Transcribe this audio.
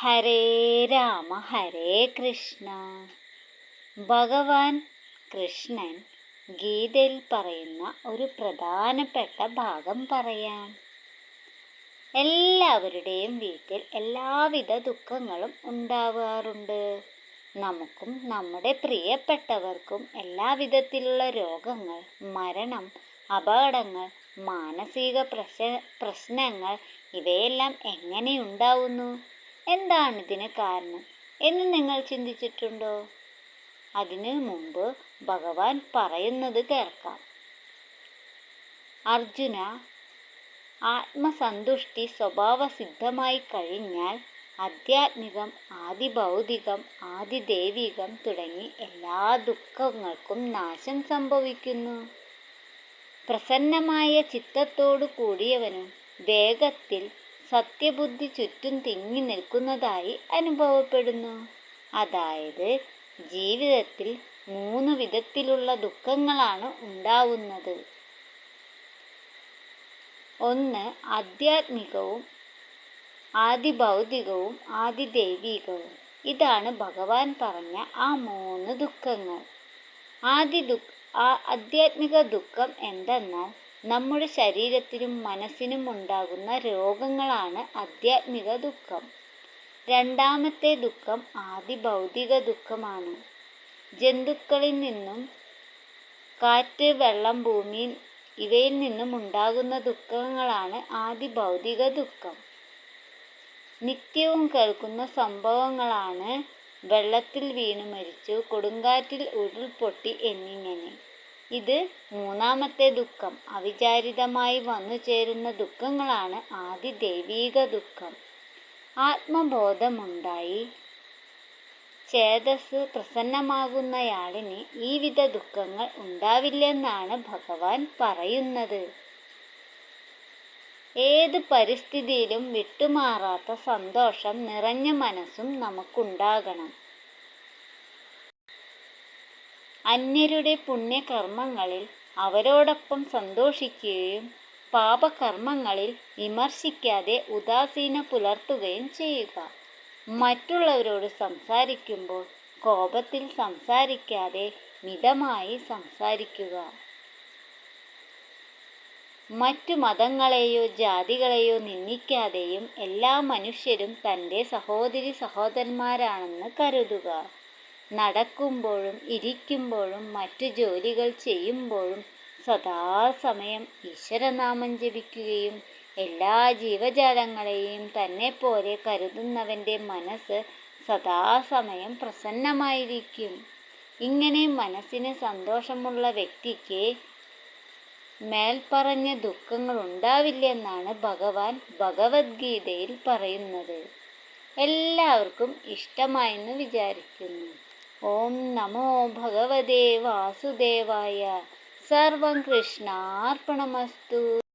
ഹരേ രാമ ഹരേ കൃഷ്ണ. ഭഗവാൻ കൃഷ്ണൻ ഗീതയിൽ പറയുന്ന ഒരു പ്രധാനപ്പെട്ട ഭാഗം പറയാം. എല്ലാവരുടെയും വീട്ടിൽ എല്ലാവിധ ദുഃഖങ്ങളും ഉണ്ടാവാറുണ്ട്. നമുക്കും നമ്മുടെ പ്രിയപ്പെട്ടവർക്കും എല്ലാവിധത്തിലുള്ള രോഗങ്ങൾ മരണം അപകടങ്ങൾ മാനസിക പ്രശ്ന പ്രശ്നങ്ങൾ ഇവയെല്ലാം എങ്ങനെ ഉണ്ടാവുന്നു? എന്താണ് ഇതിന് കാരണം എന്ന് നിങ്ങൾ ചിന്തിച്ചിട്ടുണ്ടോ? അതിനു മുമ്പ് ഭഗവാൻ പറയുന്നത് കേൾക്കാം. അർജുന ആത്മസന്തുഷ്ടി സ്വഭാവസിദ്ധമായി കഴിഞ്ഞാൽ ആധ്യാത്മികം ആദിഭൗതികം ആദിദൈവികം തുടങ്ങി എല്ലാ ദുഃഖങ്ങൾക്കും നാശം സംഭവിക്കുന്നു. പ്രസന്നമായ ചിത്തത്തോടു കൂടിയവനും വേഗത്തിൽ സത്യബുദ്ധി ചുറ്റും തിങ്ങി നിൽക്കുന്നതായി അനുഭവപ്പെടുന്നു. അതായത് ജീവിതത്തിൽ മൂന്ന് വിധത്തിലുള്ള ദുഃഖങ്ങളാണ് ഉണ്ടാവുന്നത്. ഒന്ന് ആധ്യാത്മികവും ആദിഭൗതികവും ആദിദൈവികവും. ഇതാണ് ഭഗവാൻ പറഞ്ഞ ആ മൂന്ന് ദുഃഖങ്ങൾ. ആദി ദുഃഖ ആധ്യാത്മിക ദുഃഖം എന്തെന്നാൽ നമ്മുടെ ശരീരത്തിനും മനസ്സിനും ഉണ്ടാകുന്ന രോഗങ്ങളാണ് ആധ്യാത്മിക ദുഃഖം. രണ്ടാമത്തെ ദുഃഖം ആദി ഭൗതിക ദുഃഖമാണ്. ജന്തുക്കളിൽ നിന്നും കാറ്റ് വെള്ളം ഭൂമി ഇവയിൽ നിന്നും ഉണ്ടാകുന്ന ദുഃഖങ്ങളാണ് ആദി ഭൗതിക ദുഃഖം. നിത്യവും കേൾക്കുന്ന സംഭവങ്ങളാണ് വെള്ളത്തിൽ വീണു മരിച്ചു കൊടുങ്കാറ്റിൽ ഉരുൾപൊട്ടി എന്നിങ്ങനെ. ഇത് മൂന്നാമത്തെ ദുഃഖം. അവിചാരിതമായി വന്നു ചേരുന്ന ദുഃഖങ്ങളാണ് ആദി ദൈവീക ദുഃഖം. ആത്മബോധമുണ്ടായി. ചേതസ് പ്രസന്നമാകുന്നയാളിന് ഈ വിധ ദുഃഖങ്ങൾ ഉണ്ടാവില്ലെന്നാണ് ഭഗവാൻ പറയുന്നത്. ഏത് പരിസ്ഥിതിയിലും വിട്ടുമാറാത്ത സന്തോഷം നിറഞ്ഞ മനസ്സും നമുക്കുണ്ടാകണം. അന്യരുടെ പുണ്യകർമ്മങ്ങളിൽ അവരോടൊപ്പം സന്തോഷിക്കുകയും പാപകർമ്മങ്ങളിൽ വിമർശിക്കാതെ ഉദാസീന പുലർത്തുകയും ചെയ്യുക. മറ്റുള്ളവരോട് സംസാരിക്കുമ്പോൾ കോപത്തിൽ സംസാരിക്കാതെ മിതമായി സംസാരിക്കുക. മറ്റു മതങ്ങളെയോ ജാതികളെയോ നിന്ദിക്കാതെയും എല്ലാ മനുഷ്യരും തന്റെ സഹോദരി സഹോദരന്മാരാണെന്ന് കരുതുക. നടക്കുമ്പോഴും ഇരിക്കുമ്പോഴും മറ്റു ജോലികൾ ചെയ്യുമ്പോഴും സദാസമയം ഈശ്വരനാമം ജപിക്കുകയും എല്ലാ ജീവജാലങ്ങളെയും തന്നെ പോലെ കരുതുന്നവന്റെ മനസ്സ് സദാസമയം പ്രസന്നമായിരിക്കും. ഇങ്ങനെ മനസ്സിന് സന്തോഷമുള്ള വ്യക്തിക്ക് മേൽപ്പറഞ്ഞ ദുഃഖങ്ങൾ ഉണ്ടാവില്ലെന്നാണ് ഭഗവാൻ ഭഗവത്ഗീതയിൽ പറയുന്നത്. എല്ലാവർക്കും ഇഷ്ടമായെന്ന് വിചാരിക്കുന്നു. ഓം നമോ ഭഗവതേ വാസുദേവായ. സർവം കൃഷ്ണാർപ്പണമസ്തു.